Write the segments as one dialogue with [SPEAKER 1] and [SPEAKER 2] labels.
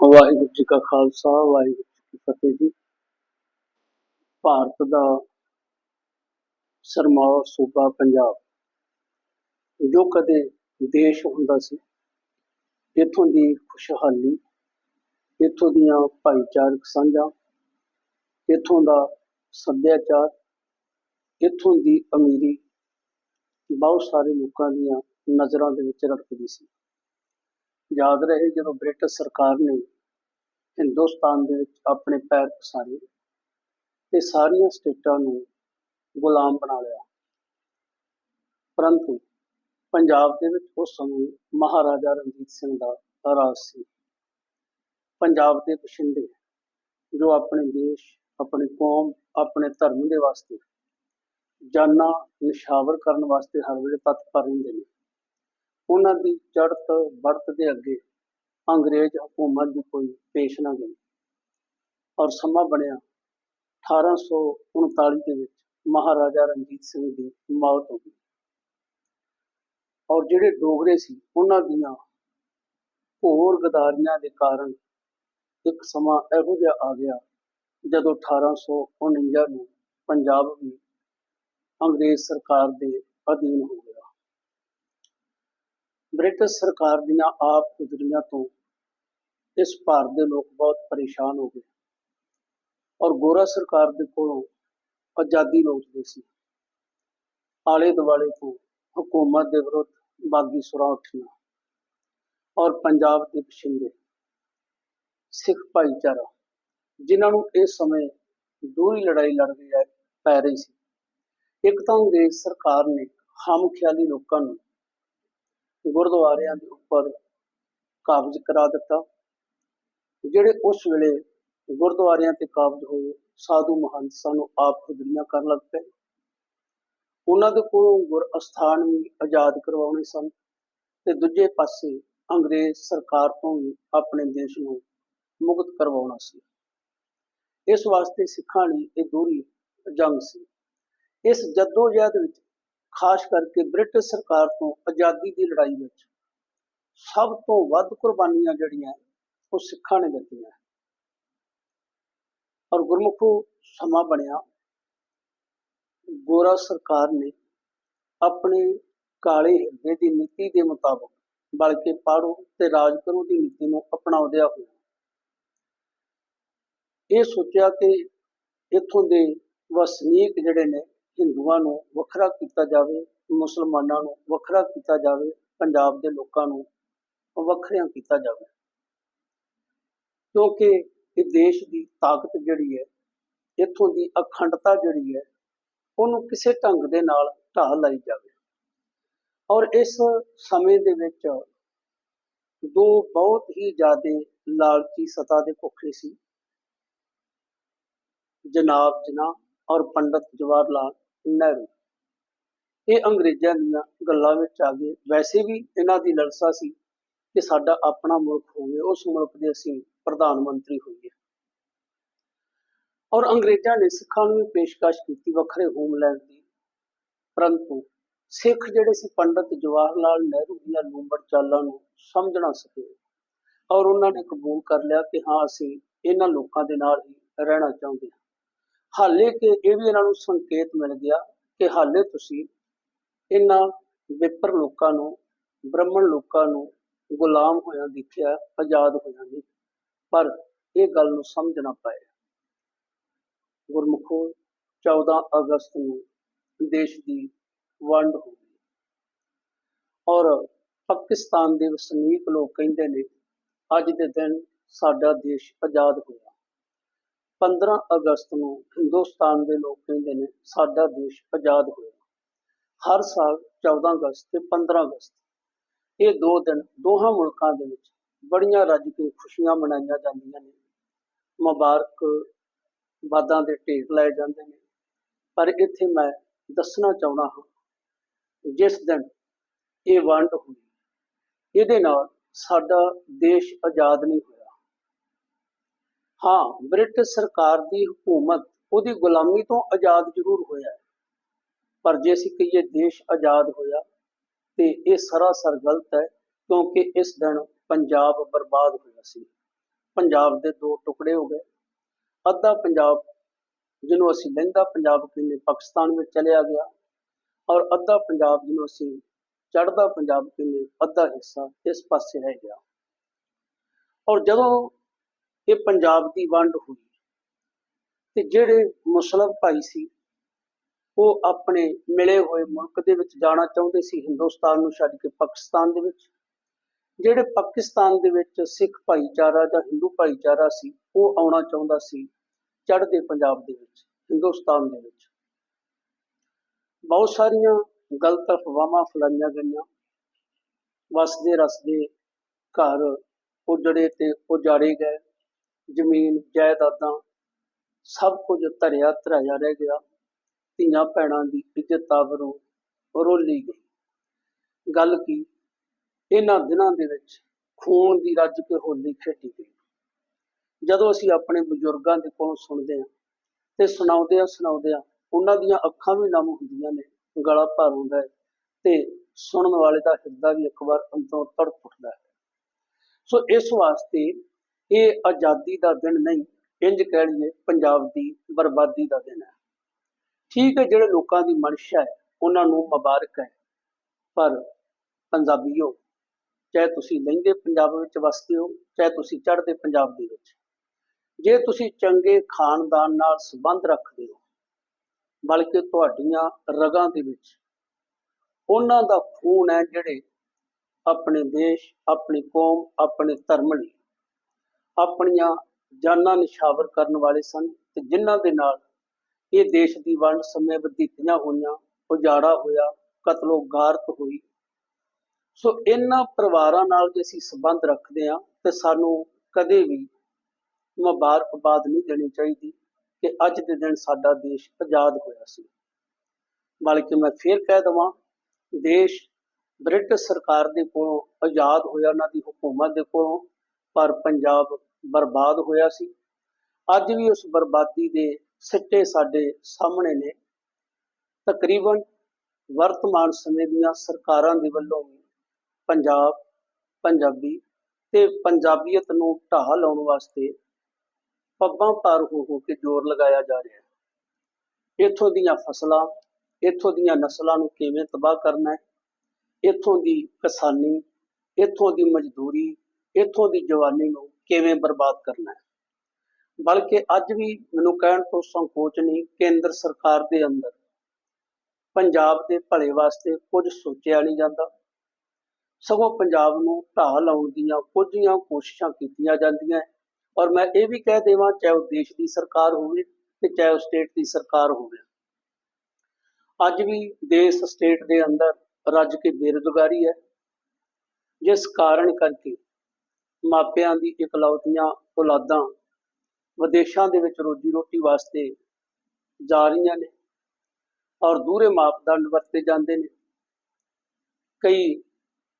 [SPEAKER 1] ਵਾਹਿਗੁਰੂ ਜੀ ਕਾ ਖਾਲਸਾ, ਵਾਹਿਗੁਰੂ ਜੀ ਕੀ ਫਤਿਹ ਜੀ। ਭਾਰਤ ਦਾ ਸਰਮੌਰ ਸੂਬਾ ਪੰਜਾਬ, ਜੋ ਕਦੇ ਦੇਸ਼ ਹੁੰਦਾ ਸੀ, ਇੱਥੋਂ ਦੀ ਖੁਸ਼ਹਾਲੀ, ਇੱਥੋਂ ਦੀਆਂ ਭਾਈਚਾਰਕ ਸਾਂਝਾਂ, ਇੱਥੋਂ ਦਾ ਸੱਭਿਆਚਾਰ, ਇੱਥੋਂ ਦੀ ਅਮੀਰੀ, ਬਹੁਤ ਸਾਰੇ ਲੋਕਾਂ ਦੀਆਂ ਨਜ਼ਰਾਂ ਦੇ ਵਿੱਚ ਰੜਕਦੀ ਸੀ। ਯਾਦ ਰਹੇ ਜਦੋਂ ਬ੍ਰਿਟਿਸ਼ ਸਰਕਾਰ ਨੇ ਹਿੰਦੁਸਤਾਨ ਦੇ ਵਿੱਚ ਆਪਣੇ ਪੈਰ ਪਸਾਰੇ ਤੇ ਸਾਰੀਆਂ ਸਟੇਟਾਂ ਨੂੰ ਗੁਲਾਮ ਬਣਾ ਲਿਆ। ਪਰੰਤੂ ਪੰਜਾਬ ਦੇ ਵਿੱਚ ਉਸ ਸਮੇਂ ਮਹਾਰਾਜਾ ਰਣਜੀਤ ਸਿੰਘ ਦਾ ਰਾਜ ਸੀ। ਪੰਜਾਬ ਦੇ ਬਸ਼ਿੰਦੇ ਜੋ ਆਪਣੇ ਦੇਸ਼, ਆਪਣੀ ਕੌਮ, ਆਪਣੇ ਧਰਮ ਦੇ ਵਾਸਤੇ ਜਾਨਾਂ ਨਿਸ਼ਾਵਰ ਕਰਨ ਵਾਸਤੇ ਹਰ ਵੇਲੇ ਤਤਪਰ ਰਹਿੰਦੇ ਨੇ। ਉਹਨਾਂ ਦੀ ਚੜਤ ਵਰਤ ਦੇ ਅੱਗੇ ਅੰਗਰੇਜ਼ ਹਕੂਮਤ ਦੀ ਕੋਈ ਪੇਸ਼ ਨਾ ਗਈ। ਔਰ ਸਮਾਂ ਬਣਿਆ 1839 ਦੇ ਵਿੱਚ ਮਹਾਰਾਜਾ ਰਣਜੀਤ ਸਿੰਘ ਦੀ ਮੌਤ ਹੋ ਗਈ। ਔਰ ਜਿਹੜੇ ਡੋਗਰੇ ਸੀ, ਉਹਨਾਂ ਦੀਆਂ ਹੋਰ ਗਦਾਰੀਆਂ ਦੇ ਕਾਰਨ ਇੱਕ ਸਮਾਂ ਇਹੋ ਜਿਹਾ ਆ ਗਿਆ ਜਦੋਂ 1849 ਨੂੰ ਪੰਜਾਬ ਵੀ ਅੰਗਰੇਜ਼ ਸਰਕਾਰ ਦੇ ਅਧੀਨ ਹੋ ਗਿਆ ਬ੍ਰਿਟਿਸ਼ ਸਰਕਾਰ ਦੀਆਂ ਆਪ ਗੁਜ਼ਰੀਆਂ ਤੋਂ ਇਸ ਭਾਰਤ ਦੇ ਲੋਕ ਬਹੁਤ ਪਰੇਸ਼ਾਨ ਹੋ ਗਏ। ਔਰ ਗੋਰਾ ਸਰਕਾਰ ਦੇ ਕੋਲੋਂ ਆਜ਼ਾਦੀ ਲੋਚਦੇ ਸੀ। ਆਲੇ ਦੁਆਲੇ ਤੋਂ ਹਕੂਮਤ ਦੇ ਵਿਰੁੱਧ ਬਾਗੀ ਸੁਰਾਂ ਉੱਠੀਆਂ ਔਰ ਪੰਜਾਬ ਦੇ ਪਛਿੰਦੇ ਸਿੱਖ ਭਾਈਚਾਰਾ, ਜਿਨ੍ਹਾਂ ਨੂੰ ਇਸ ਸਮੇਂ ਦੂਰੀ ਲੜਾਈ ਲੜ ਰਹੀ ਹੈ, ਪੈ ਰਹੀ ਸੀ। ਇੱਕ ਤਾਂ ਅੰਗਰੇਜ਼ ਸਰਕਾਰ ਨੇ ਹਮ ਖਿਆਲੀ ਲੋਕਾਂ ਨੂੰ ਗੁਰਦੁਆਰਿਆਂ ਦੇ ਉੱਪਰ ਕਾਬਜ਼ ਕਰਾ ਦਿੱਤਾ। ਜਿਹੜੇ ਉਸ ਵੇਲੇ ਗੁਰਦੁਆਰਿਆਂ ਤੇ ਕਾਬਜ਼ ਹੋਏ, ਸਾਧੂ ਮਹੰਤਾਂ ਨੂੰ ਆਪ ਖੁਦਰੀਆਂ ਕਰਨ ਲੱਗ ਪਏ। ਉਹਨਾਂ ਦੇ ਕੋਲੋਂ ਗੁਰ ਅਸਥਾਨ ਵੀ ਆਜ਼ਾਦ ਕਰਵਾਉਣੇ ਸਨ ਤੇ ਦੂਜੇ ਪਾਸੇ ਅੰਗਰੇਜ਼ ਸਰਕਾਰ ਤੋਂ ਵੀ ਆਪਣੇ ਦੇਸ਼ ਨੂੰ ਮੁਕਤ ਕਰਵਾਉਣਾ ਸੀ। ਇਸ ਵਾਸਤੇ ਸਿੱਖਾਂ ਲਈ ਇਹ ਦੂਰੀ ਜੰਗ ਸੀ। ਇਸ ਜਦੋਜਹਿਦ ਵਿੱਚ ਖਾਸ ਕਰਕੇ ਬ੍ਰਿਟਿਸ਼ ਸਰਕਾਰ ਤੋਂ ਆਜ਼ਾਦੀ ਦੀ ਲੜਾਈ ਵਿੱਚ ਸਭ ਤੋਂ ਵੱਧ ਕੁਰਬਾਨੀਆਂ ਜਿਹੜੀਆਂ, ਉਹ ਸਿੱਖਾਂ ਨੇ ਦਿੱਤੀਆਂ। ਔਰ ਗੁਰਮੁਖੋ ਸਮਾਂ ਬਣਿਆ। ਗੋਰਾ ਸਰਕਾਰ ਨੇ ਆਪਣੇ ਕਾਲੇ ਹਿਰਦੇ ਦੀ ਨੀਤੀ ਦੇ ਮੁਤਾਬਕ ਬਲਕਿ ਪਾੜੋ ਤੇ ਰਾਜ ਕਰੋ ਦੀ ਨੀਤੀ ਨੂੰ ਅਪਣਾਉਂਦਿਆਂ ਹੋਇਆ ਇਹ ਸੋਚਿਆ ਕਿ ਇੱਥੋਂ ਦੇ ਵਸਨੀਕ ਜਿਹੜੇ ਨੇ ਹਿੰਦੂਆਂ ਨੂੰ ਵੱਖਰਾ ਕੀਤਾ ਜਾਵੇ, ਮੁਸਲਮਾਨਾਂ ਨੂੰ ਵੱਖਰਾ ਕੀਤਾ ਜਾਵੇ, ਪੰਜਾਬ ਦੇ ਲੋਕਾਂ ਨੂੰ ਵੱਖਰਿਆਂ ਕੀਤਾ ਜਾਵੇ। ਕਿਉਂਕਿ ਇਹ ਦੇਸ਼ ਦੀ ਤਾਕਤ ਜਿਹੜੀ ਹੈ, ਇੱਥੋਂ ਦੀ ਅਖੰਡਤਾ ਜਿਹੜੀ ਹੈ, ਉਹਨੂੰ ਕਿਸੇ ਢੰਗ ਦੇ ਨਾਲ ਢਾਹ ਲਾਈ ਜਾਵੇ। ਔਰ ਇਸ ਸਮੇਂ ਦੇ ਵਿੱਚ ਦੋ ਬਹੁਤ ਹੀ ਜ਼ਿਆਦੇ ਲਾਲਚੀ ਸਤਾ ਦੇ ਭੁੱਖੇ ਸੀ, ਜਨਾਬ ਜਨਾ ਔਰ ਪੰਡਤ ਜਵਾਹਰ ਲਾਲ ਨਹਿਰੂ। ਇਹ ਅੰਗਰੇਜ਼ਾਂ ਦੀਆਂ ਗੱਲਾਂ ਵਿੱਚ ਆ ਗਏ। ਵੈਸੇ ਵੀ ਇਹਨਾਂ ਦੀ ਲਲਸਾ ਸੀ ਕਿ ਸਾਡਾ ਆਪਣਾ ਮੁਲਕ ਹੋਵੇ, ਉਸ ਮੁਲਕ ਦੇ ਅਸੀਂ ਪ੍ਰਧਾਨ ਮੰਤਰੀ ਹੋਈਏ। ਔਰ ਅੰਗਰੇਜ਼ਾਂ ਨੇ ਸਿੱਖਾਂ ਨੂੰ ਵੀ ਪੇਸ਼ਕਸ਼ ਕੀਤੀ ਵੱਖਰੇ ਹੋਮਲੈਂਡ ਦੀ। ਪਰੰਤੂ ਸਿੱਖ ਜਿਹੜੇ ਸੀ, ਪੰਡਤ ਜਵਾਹਰ ਲਾਲ ਨਹਿਰੂ ਦੀਆਂ ਲੂੰਬੜ ਚਾਲਾਂ ਨੂੰ ਸਮਝਣਾ ਸਕੇ ਔਰ ਉਹਨਾਂ ਨੇ ਕਬੂਲ ਕਰ ਲਿਆ ਕਿ ਹਾਂ, ਅਸੀਂ ਇਹਨਾਂ ਲੋਕਾਂ ਦੇ ਨਾਲ ਹੀ ਰਹਿਣਾ ਚਾਹੁੰਦੇ ਹਾਂ। ਹਾਲੇ ਕਿ ਇਹ ਵੀ ਇਹਨਾਂ ਨੂੰ ਸੰਕੇਤ ਮਿਲ ਗਿਆ ਕਿ ਹਾਲੇ ਤੁਸੀਂ ਇਹਨਾਂ ਵਿਪਰ ਲੋਕਾਂ ਨੂੰ, ਬ੍ਰਾਹਮਣ ਲੋਕਾਂ ਨੂੰ ਗੁਲਾਮ ਹੋਇਆ ਦੇਖਿਆ, ਆਜ਼ਾਦ ਹੋਇਆ ਨਹੀਂ ਪਰ ਇਹ ਗੱਲ ਨੂੰ ਸਮਝ ਨਾ ਪਾਏ। ਗੁਰਮੁਖੋ 14 ਅਗਸਤ ਨੂੰ ਦੇਸ਼ ਦੀ ਵੰਡ ਹੋ ਗਈ। ਔਰ ਪਾਕਿਸਤਾਨ ਦੇ ਵਸਨੀਕ ਲੋਕ ਕਹਿੰਦੇ ਨੇ, ਅੱਜ ਦੇ ਦਿਨ ਸਾਡਾ ਦੇਸ਼ ਆਜ਼ਾਦ ਹੋਇਆ। 15 ਅਗਸਤ ਨੂੰ ਹਿੰਦੁਸਤਾਨ ਦੇ ਲੋਕ ਕਹਿੰਦੇ ਨੇ, ਸਾਡਾ ਦੇਸ਼ ਆਜ਼ਾਦ ਹੋਇਆ। ਹਰ ਸਾਲ 14 ਅਗਸਤ ਤੇ 15 ਅਗਸਤ। ਇਹ ਦੋ ਦਿਨ ਦੋਹਾਂ ਮੁਲਕਾਂ ਦੇ ਵਿੱਚ ਬੜੀਆਂ ਰੱਜ ਕੇ ਖੁਸ਼ੀਆਂ ਮਨਾਈਆਂ ਜਾਂਦੀਆਂ ਨੇ। ਮੁਬਾਰਕ ਬਾਦਾਂ ਦੇ ਢੇਰ ਲਾਏ ਜਾਂਦੇ ਨੇ। ਪਰ ਇੱਥੇ ਮੈਂ ਦੱਸਣਾ ਚਾਹੁੰਦਾ ਹਾਂ, ਜਿਸ ਦਿਨ ਇਹ ਵੰਡ ਹੋਈ, ਇਹਦੇ ਨਾਲ ਸਾਡਾ ਦੇਸ਼ ਆਜ਼ਾਦ ਨਹੀਂ ਹੋਇਆ। ਹਾਂ, ਬ੍ਰਿਟਿਸ਼ ਸਰਕਾਰ ਦੀ ਹਕੂਮਤ ਉਹਦੀ ਗੁਲਾਮੀ ਤੋਂ ਆਜ਼ਾਦ ਜ਼ਰੂਰ ਹੋਇਆ। ਪਰ ਜੇ ਅਸੀਂ ਕਹੀਏ ਦੇਸ਼ ਆਜ਼ਾਦ ਹੋਇਆ, ਤੇ ਇਹ ਸਰਾਸਰ ਗਲਤ ਹੈ, ਕਿਉਂਕਿ ਇਸ ਦਿਨ ਪੰਜਾਬ ਬਰਬਾਦ ਹੋਇਆ ਸੀ। ਪੰਜਾਬ ਦੇ ਦੋ ਟੁਕੜੇ ਹੋ ਗਏ। ਅੱਧਾ ਪੰਜਾਬ, ਜਿਹਨੂੰ ਅਸੀਂ ਲਹਿੰਦਾ ਪੰਜਾਬ ਕਹਿੰਦੇ, ਪਾਕਿਸਤਾਨ ਵਿੱਚ ਚਲਿਆ ਗਿਆ। ਔਰ ਅੱਧਾ ਪੰਜਾਬ, ਜਿਹਨੂੰ ਅਸੀਂ ਚੜ੍ਹਦਾ ਪੰਜਾਬ ਕਹਿੰਦੇ, ਅੱਧਾ ਹਿੱਸਾ ਇਸ ਪਾਸੇ ਰਹਿ ਗਿਆ। ਔਰ ਜਦੋਂ ਇਹ ਪੰਜਾਬ ਦੀ ਵੰਡ ਹੋਈ। ਤੇ ਜਿਹੜੇ ਮੁਸਲਮ ਭਾਈ ਸੀ, ਉਹ ਆਪਣੇ ਮਿਲੇ ਹੋਏ ਮੁਲਕ ਦੇ ਵਿੱਚ ਜਾਣਾ ਚਾਹੁੰਦੇ ਸੀ, ਹਿੰਦੁਸਤਾਨ ਨੂੰ ਛੱਡ ਕੇ ਪਾਕਿਸਤਾਨ ਦੇ ਵਿੱਚ। ਜਿਹੜੇ ਪਾਕਿਸਤਾਨ ਦੇ ਵਿੱਚ ਸਿੱਖ ਭਾਈਚਾਰਾ ਜਾਂ ਹਿੰਦੂ ਭਾਈਚਾਰਾ ਸੀ, ਉਹ ਆਉਣਾ ਚਾਹੁੰਦਾ ਸੀ, ਚੜ੍ਹਦੇ ਪੰਜਾਬ ਦੇ ਵਿੱਚ, ਹਿੰਦੁਸਤਾਨ ਦੇ ਵਿੱਚ। ਬਹੁਤ ਸਾਰੀਆਂ ਗਲਤ ਅਫਵਾਹਾਂ ਫੈਲਾਈਆਂ ਗਈਆਂ। ਵਸਦੇ ਰਸਦੇ ਘਰ ਉਜੜੇ ਤੇ ਉਜਾੜੇ ਗਏ। ਜ਼ਮੀਨ, ਜਾਇਦਾਦਾਂ ਸਭ ਕੁਝ ਧਰਿਆ ਧਰਾਇਆ ਰਹਿ ਗਿਆ। ਧੀਆਂ ਭੈਣਾਂ ਦੀ ਇੱਜ਼ਤ ਆਬਰੂ ਰੋਲੀ ਗਈ। ਗੱਲ ਕੀ? ਇਹਨਾਂ ਦਿਨਾਂ ਦੇ ਵਿੱਚ ਖੂਨ ਦੀ ਰੱਜ ਕੇ ਹੋਲੀ ਖੇਡੀ ਗਈ। ਜਦੋਂ ਅਸੀਂ ਆਪਣੇ ਬਜ਼ੁਰਗਾਂ ਦੇ ਕੋਲੋਂ ਸੁਣਦੇ ਹਾਂ ਤੇ ਸੁਣਾਉਂਦੇ ਆ ਸੁਣਾਉਂਦੇ ਆ ਉਹਨਾਂ ਦੀਆਂ ਅੱਖਾਂ ਵੀ ਨਮ ਹੁੰਦੀਆਂ ਨੇ, ਗਲਾ ਭਰ ਹੁੰਦਾ ਹੈ ਤੇ ਸੁਣਨ ਵਾਲੇ ਦਾ ਹਿਰਦਾ ਵੀ ਇੱਕ ਵਾਰ ਅੰਦਰੋਂ ਤੜਪ ਉੱਠਦਾ ਹੈ। ਸੋ ਇਸ ਵਾਸਤੇ ਇਹ ਆਜ਼ਾਦੀ ਦਾ ਦਿਨ ਨਹੀਂ ਇੰਜ ਕਹਿ ਲਈਏ ਪੰਜਾਬ ਦੀ ਬਰਬਾਦੀ ਦਾ ਦਿਨ ਹੈ। ਠੀਕ ਹੈ, ਜਿਹੜੇ ਲੋਕਾਂ ਦੀ ਮਨਸ਼ਾ ਹੈ, ਉਹਨਾਂ ਨੂੰ ਮੁਬਾਰਕ ਹੈ। ਪਰ ਪੰਜਾਬੀਓ, ਚਾਹੇ ਤੁਸੀਂ ਲਹਿੰਦੇ ਪੰਜਾਬ ਵਿੱਚ ਵਸਦੇ ਹੋ, ਚਾਹੇ ਤੁਸੀਂ ਚੜ੍ਹਦੇ ਪੰਜਾਬ ਦੇ ਵਿੱਚ, ਜੇ ਤੁਸੀਂ ਚੰਗੇ ਖਾਨਦਾਨ ਨਾਲ ਸੰਬੰਧ ਰੱਖਦੇ ਹੋ, ਬਲਕਿ ਤੁਹਾਡੀਆਂ ਰਗਾਂ ਦੇ ਵਿੱਚ, ਉਹਨਾਂ ਦਾ ਖੂਨ ਹੈ ਜਿਹੜੇ ਆਪਣੇ ਦੇਸ਼, ਆਪਣੀ ਕੌਮ, ਆਪਣੇ ਧਰਮ ਲਈ ਆਪਣੀਆਂ ਜਾਨਾਂ ਨਿਸ਼ਾਵਰ ਕਰਨ ਵਾਲੇ ਸਨ ਤੇ ਜਿਨ੍ਹਾਂ ਦੇ ਨਾਲ ਇਹ ਦੇਸ਼ ਦੀ ਵੰਡ ਸਮੇਂ ਬਤੀਤੀਆਂ ਹੋਈਆਂ, ਉਜਾੜਾ ਹੋਇਆ ਕਤਲੋ ਗਾਰਤ ਹੋਈ। ਸੋ ਇਹਨਾਂ ਪਰਿਵਾਰਾਂ ਨਾਲ ਜੇ ਅਸੀਂ ਸੰਬੰਧ ਰੱਖਦੇ ਹਾਂ ਤੇ ਸਾਨੂੰ ਕਦੇ ਵੀ ਮੁਬਾਰਕਬਾਦ ਨਹੀਂ ਦੇਣੀ ਚਾਹੀਦੀ ਕਿ ਅੱਜ ਦੇ ਦਿਨ ਸਾਡਾ ਦੇਸ਼ ਆਜ਼ਾਦ ਹੋਇਆ ਸੀ। ਬਲਕਿ ਮੈਂ ਫੇਰ ਕਹਿ ਦਵਾਂ, ਦੇਸ਼ ਬ੍ਰਿਟਿਸ਼ ਸਰਕਾਰ ਦੇ ਕੋਲੋਂ ਆਜ਼ਾਦ ਹੋਇਆ, ਉਹਨਾਂ ਦੀ ਹਕੂਮਤ ਦੇ ਕੋਲੋਂ ਪਰ ਪੰਜਾਬ ਬਰਬਾਦ ਹੋਇਆ ਸੀ। ਅੱਜ ਵੀ ਉਸ ਬਰਬਾਦੀ ਦੇ ਸਿੱਟੇ ਸਾਡੇ ਸਾਹਮਣੇ ਨੇ। ਤਕਰੀਬਨ ਵਰਤਮਾਨ ਸਮੇਂ ਦੀਆਂ ਸਰਕਾਰਾਂ ਦੇ ਵੱਲੋਂ ਵੀ ਪੰਜਾਬ, ਪੰਜਾਬੀ ਤੇ ਪੰਜਾਬੀਅਤ ਨੂੰ ਢਾਹ ਲਾਉਣ ਵਾਸਤੇ ਪੱਬਾਂ ਪਾਰ ਹੋ ਹੋ ਕੇ ਜ਼ੋਰ ਲਗਾਇਆ ਜਾ ਰਿਹਾ ਹੈ। ਇੱਥੋਂ ਦੀਆਂ ਫਸਲਾਂ, ਇੱਥੋਂ ਦੀਆਂ ਨਸਲਾਂ ਨੂੰ ਕਿਵੇਂ ਤਬਾਹ ਕਰਨਾ ਹੈ? ਇੱਥੋਂ ਦੀ ਕਿਸਾਨੀ, ਇੱਥੋਂ ਦੀ ਮਜ਼ਦੂਰੀ ਇੱਥੋਂ ਦੀ ਜਵਾਨੀ ਨੂੰ ਕਿਵੇਂ ਬਰਬਾਦ ਕਰਨਾ ਹੈ? ਬਲਕਿ ਅੱਜ ਵੀ ਮੈਨੂੰ ਕਹਿਣ ਤੋਂ ਸੰਕੋਚ ਨਹੀਂ, ਕੇਂਦਰ ਸਰਕਾਰ ਦੇ ਅੰਦਰ ਪੰਜਾਬ ਦੇ ਭਲੇ ਵਾਸਤੇ ਕੁਝ ਸੋਚਿਆ ਨਹੀਂ ਜਾਂਦਾ। ਸਗੋਂ ਪੰਜਾਬ ਨੂੰ ਢਾਹ ਲਾਉਣ ਦੀਆਂ ਕੁਝੀਆਂ ਕੋਸ਼ਿਸ਼ਾਂ ਕੀਤੀਆਂ ਜਾਂਦੀਆਂ ਔਰ ਮੈਂ ਇਹ ਵੀ ਕਹਿ ਦੇਵਾਂ, ਚਾਹੇ ਉਹ ਦੇਸ਼ ਦੀ ਸਰਕਾਰ ਹੋਵੇ ਤੇ ਚਾਹੇ ਉਹ ਸਟੇਟ ਦੀ ਸਰਕਾਰ ਹੋਵੇ। ਅੱਜ ਵੀ ਦੇਸ਼ ਸਟੇਟ ਦੇ ਅੰਦਰ ਰੱਜ ਕੇ ਬੇਰੁਜ਼ਗਾਰੀ ਹੈ। ਜਿਸ ਕਾਰਨ ਕਰਕੇ ਮਾਪਿਆਂ ਦੀ ਇਕਲੌਤੀਆਂ ਔਲਾਦਾਂ ਵਿਦੇਸ਼ਾਂ ਦੇ ਵਿੱਚ ਰੋਜੀ ਰੋਟੀ ਵਾਸਤੇ ਜਾ ਰਹੀਆਂ ਨੇ ਔਰ ਦੂਰੇ ਮਾਪਦੰਡ ਵਰਤੇ ਜਾਂਦੇ ਨੇ। ਕਈ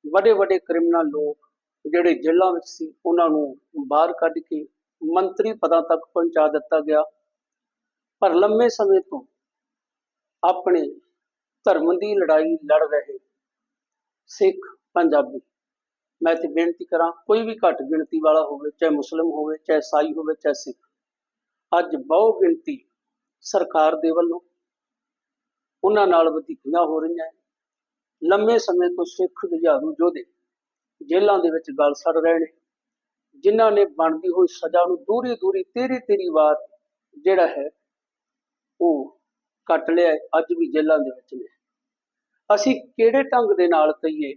[SPEAKER 1] ਵੱਡੇ ਵੱਡੇ ਕ੍ਰਿਮੀਨਲ ਲੋਕ ਜਿਹੜੇ ਜੇਲ੍ਹਾਂ ਵਿੱਚ ਸੀ, ਉਹਨਾਂ ਨੂੰ ਬਾਹਰ ਕੱਢ ਕੇ ਮੰਤਰੀ ਪਦਾਂ ਤੱਕ ਪਹੁੰਚਾ ਦਿੱਤਾ ਗਿਆ। ਪਰ ਲੰਮੇ ਸਮੇਂ ਤੋਂ ਆਪਣੇ ਧਰਮ ਦੀ ਲੜਾਈ ਲੜ ਰਹੇ ਸਿੱਖ ਪੰਜਾਬੀ ਮੈਂ ਤੇ ਬੇਨਤੀ ਕਰਾਂ, ਕੋਈ ਵੀ ਘੱਟ ਗਿਣਤੀ ਵਾਲਾ ਹੋਵੇ, ਚਾਹੇ ਮੁਸਲਮ ਹੋਵੇ, ਚਾਹੇ ਸਾਈ ਹੋਵੇ, ਚਾਹੇ ਸਿੱਖ, ਅੱਜ ਬਹੁ ਗਿਣਤੀ ਸਰਕਾਰ ਦੇ ਵੱਲੋਂ ਉਹਨਾਂ ਨਾਲ ਵਧੀਕੀਆਂ ਹੋ ਰਹੀਆਂ ਲੰਮੇ ਸਮੇਂ ਤੋਂ ਸਿੱਖ ਜੁਝਾਰੂ ਯੋਧੇ ਜੇਲ੍ਹਾਂ ਦੇ ਵਿੱਚ ਗਲ ਸੜ ਰਹੇ ਨੇ, ਜਿਨ੍ਹਾਂ ਨੇ ਬਣਦੀ ਹੋਈ ਸਜ਼ਾ ਨੂੰ ਦੂਰੀ ਦੂਰੀ ਤੇਰੀ ਤੇਰੀ ਵਾਰ ਜਿਹੜਾ ਹੈ, ਉਹ ਕੱਟ ਲਿਆ, ਅੱਜ ਵੀ ਜੇਲ੍ਹਾਂ ਦੇ ਵਿੱਚ ਨੇ। ਅਸੀਂ ਕਿਹੜੇ ਢੰਗ ਦੇ ਨਾਲ ਕਹੀਏ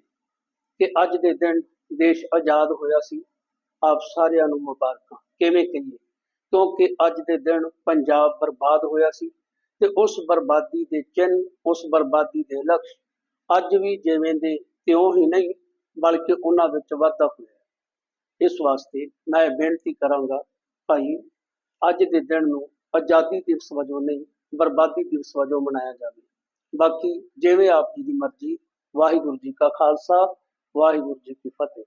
[SPEAKER 1] ਕਿ ਅੱਜ ਦੇ ਦਿਨ ਦੇਸ਼ ਆਜ਼ਾਦ ਹੋਇਆ ਸੀ। ਆਪ ਸਾਰਿਆਂ ਨੂੰ ਮੁਬਾਰਕਾਂ। ਕਿਵੇਂ ਕਹੀਏ? ਕਿਉਂਕਿ ਅੱਜ ਦੇ ਦਿਨ ਪੰਜਾਬ ਬਰਬਾਦ ਹੋਇਆ ਸੀ ਤੇ ਉਸ ਬਰਬਾਦੀ ਦੇ ਚਿੰਨ ਉਸ ਬਰਬਾਦੀ ਦੇ ਲਕਸ਼ ਅੱਜ ਵੀ ਜਿਵੇਂ ਦੇ ਤਿਉਂ ਹੀ ਨਹੀਂ, ਬਲਕਿ ਉਹਨਾਂ ਵਿੱਚ ਵਾਧਾ ਹੋਇਆ ਇਸ ਵਾਸਤੇ ਮੈਂ ਬੇਨਤੀ ਕਰਾਂਗਾ, ਭਾਈ, ਅੱਜ ਦੇ ਦਿਨ ਨੂੰ ਆਜ਼ਾਦੀ ਦਿਵਸ ਵਜੋਂ ਨਹੀਂ, ਬਰਬਾਦੀ ਦਿਵਸ ਵਜੋਂ ਮਨਾਇਆ ਜਾਵੇ। ਬਾਕੀ ਜਿਵੇਂ ਆਪ ਜੀ ਦੀ ਮਰਜ਼ੀ, ਵਾਹਿਗੁਰੂ ਜੀ ਕਾ ਖਾਲਸਾ ਵਾਹਿਗੁਰੂ ਜੀ ਕੀ ਫਤਿਹ।